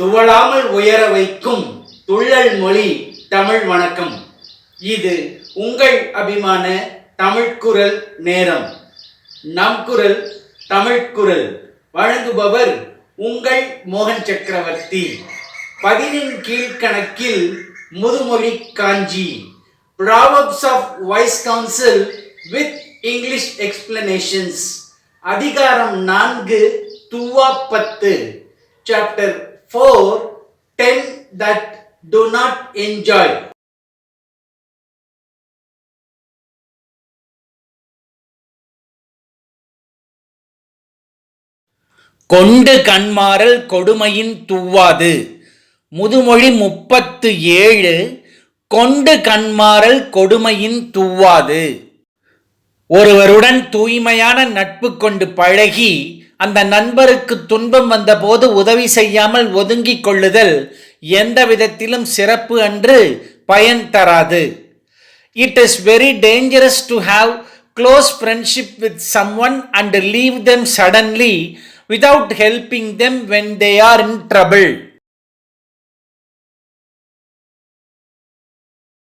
துவளாமல் உயர வைக்கும் துள்ளல் மொழி தமிழ் வணக்கம். இது உங்கள் அபிமான தமிழ்க்குரல் நேரம். நம் குரல் தமிழ்குரல் வழங்குபவர் உங்கள் மோகன் சக்கரவர்த்தி. பதினின் கீழ்கணக்கில் Muthumozhi Kanchi. Proverbs of wise counsel with English explanations அதிகாரம் நான்கு துவா பத்து. Chapter four ten that to not enjoy கொண்டு கண்மாறல் கொடுமையின் துவாது முதுமொழி முப்பத்து ஏழு கொண்டு கண்மாறல் கொடுமையின் துவாது ஒருவருடன் தூய்மையான நட்பு கொண்டு பழகி அந்த நண்பருக்கு துன்பம் வந்தபோது உதவி செய்யாமல் ஒதுங்கிக் கொள்ளுதல் எந்த விதத்திலும் சிறப்பு அன்று பயன் தராது. It is very dangerous to have close friendship with some one and leave them suddenly without helping them when they are in trouble